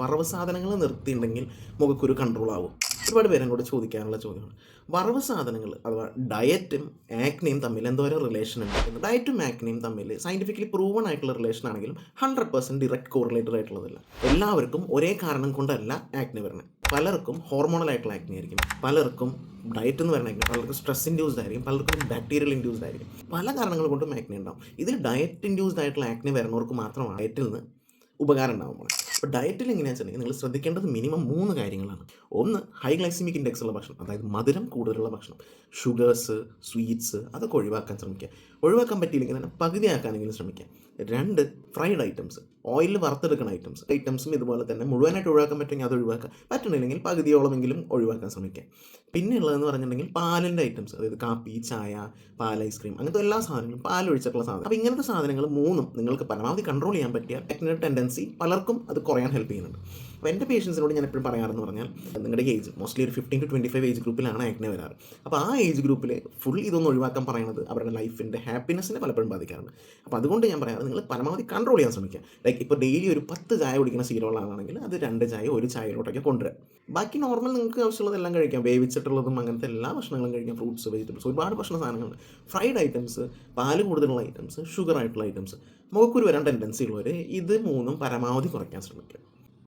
വറവ് സാധനങ്ങൾ നിർത്തിയിട്ടുണ്ടെങ്കിൽ മുഖക്കൊരു കൺട്രോൾ ആവും. ഒരുപാട് പേരും കൂടെ ചോദിക്കാനുള്ള ചോദ്യമാണ് വറവ് സാധനങ്ങൾ അഥവാ ഡയറ്റും ആക്നെയും തമ്മിൽ എന്തോരം റിലേഷൻ ഉണ്ടായിരുന്നു ഡയറ്റും ആക്നെയും തമ്മിൽ സയന്റിഫിക്കലി പ്രൂവൺ ആയിട്ടുള്ള റിലേഷൻ ആണെങ്കിലും ഹൺഡ്രഡ് പെർസെന്റ് ഡിറക്റ്റ് കോറിലേറ്റഡ് ആയിട്ടുള്ളതല്ല. എല്ലാവർക്കും ഒരേ കാരണം കൊണ്ടല്ല ആക്നെ വരുന്നത് പലർക്കും ഹോർമോണൽ ആയിട്ടുള്ള ആക്നെ ആയിരിക്കും. പലർക്കും ഡയറ്റ് എന്ന് പറയുന്നത് പലർക്കും സ്ട്രെസ് ഇൻഡ്യൂസ്ഡ് ആയിരിക്കും പലർക്കും ബാക്ടീരിയൽ ഇൻഡ്യൂസ്ഡ് ആയിരിക്കും. പല കാരണങ്ങൾ കൊണ്ടും ആക്നെ ഉണ്ടാവും. ഇതിൽ ഡയറ്റ് ഇൻഡ്യൂസ്ഡ് ആയിട്ടുള്ള ആക്നെ വരുന്നവർക്ക് മാത്രമാണ് ഡയറ്റിൽ നിന്ന് ഉപകാരം ഉണ്ടാകുമ്പോൾ അപ്പോൾ ഡയറ്റിൽ എങ്ങനെയാണെന്ന് വെച്ചിട്ടുണ്ടെങ്കിൽ നിങ്ങൾ ശ്രദ്ധിക്കേണ്ടത് മിനിമം മൂന്ന് കാര്യങ്ങളാണ്. ഒന്ന് ഹൈ ഗ്ലൈസിമിക് ഇൻഡെക്സ് ഉള്ള ഭക്ഷണം അതായത് മധുരം കൂടുതലുള്ള ഭക്ഷണം. ഷുഗേഴ്സ് സ്വീറ്റ്സ് അതൊക്കെ ഒഴിവാക്കാൻ ശ്രമിക്കുക. ഒഴിവാക്കാൻ പറ്റിയില്ലെങ്കിൽ തന്നെ പകുതിയാക്കാനെങ്കിലും ശ്രമിക്കുക. രണ്ട് ഫ്രൈഡ് ഐറ്റംസ് ഓയിലിൽ വറുത്തെടുക്കുന്ന ഐറ്റംസ് ഐറ്റംസും ഇതുപോലെ തന്നെ മുഴുവനായിട്ട് ഒഴിവാക്കാൻ പറ്റുമെങ്കിൽ അത് ഒഴിവാക്കുക. പറ്റണില്ലെങ്കിൽ പകുതിയോളമെങ്കിലും ഒഴിവാക്കാൻ ശ്രമിക്കുക. പിന്നെ ഉള്ളതെന്ന് പറഞ്ഞിട്ടുണ്ടെങ്കിൽ പാലിന്റെ ഐറ്റംസ് അതായത് കാപ്പി ചായ പാൽ ഐസ്ക്രീം അങ്ങനത്തെ എല്ലാ സാധനങ്ങളും പാൽ ഒഴിച്ചിട്ടുള്ള സാധനം. അപ്പോൾ ഇങ്ങനത്തെ സാധനങ്ങൾ മൂന്നും നിങ്ങൾക്ക് പരമാവധി കൺട്രോൾ ചെയ്യാൻ പറ്റിയ ടെക്നിക്കൽ ടെൻഡൻസി പലർക്കും അത് കുറയാൻ ഹെൽപ്പ് ചെയ്യുന്നുണ്ട്. അപ്പോൾ എന്റെ പേഷ്യൻസിനോട് ഞാൻ എപ്പോഴും പറയാറെന്ന് പറഞ്ഞാൽ നിങ്ങളുടെ ഏജ് മോസ്റ്റ്ലി ഒരു fifteen to twenty five age ഗ്രൂപ്പിലാണ് acne വരാറ്. അപ്പോൾ ആ ഏജ് ഗ്രൂപ്പിൽ ഫുൾ ഇതൊന്നും ഒഴിവാക്കാൻ പറയുന്നത് അവരുടെ ലൈഫിന്റെ ഹാപ്പിനെസ്സിനെ പലപ്പോഴും ബാധിക്കാറുണ്ട് അപ്പോൾ അതുകൊണ്ട് ഞാൻ പറയാറ് നിങ്ങൾ പരമാവധി കൺട്രോൾ ചെയ്യാൻ ശ്രമിക്കുക. ലൈക്ക് ഇപ്പോൾ ഡെയിലി ഒരു പത്ത് ചായ കുടിക്കുന്ന ശീലമുള്ള ആളാണെങ്കിൽ അത് രണ്ട് ചായ ഒരു ചായയിലോട്ടൊക്കെ കൊണ്ടുവരാം ബാക്കി നോർമൽ നിങ്ങൾക്ക് ആവശ്യമുള്ളതെല്ലാം കഴിക്കാം. വേവിച്ചിട്ടുള്ളതും അങ്ങനത്തെ എല്ലാ ഭക്ഷണങ്ങളും കഴിക്കാം. ഫ്രൂട്ട്സ് വെജിറ്റബിൾസ് ഒരുപാട് ഭക്ഷണ സാധനങ്ങളുണ്ട്. ഫ്രൈഡ് ഐറ്റംസ് പാൽ കൂടുതലുള്ള ഐറ്റംസ് ഷുഗർ ആയിട്ടുള്ള ഐറ്റംസ് മുഖക്കുരു വരാൻ ടെൻഡൻസി ഉള്ളവർ ഇത് മൂന്നും പരമാവധി കുറയ്ക്കാൻ ശ്രമിക്കുക.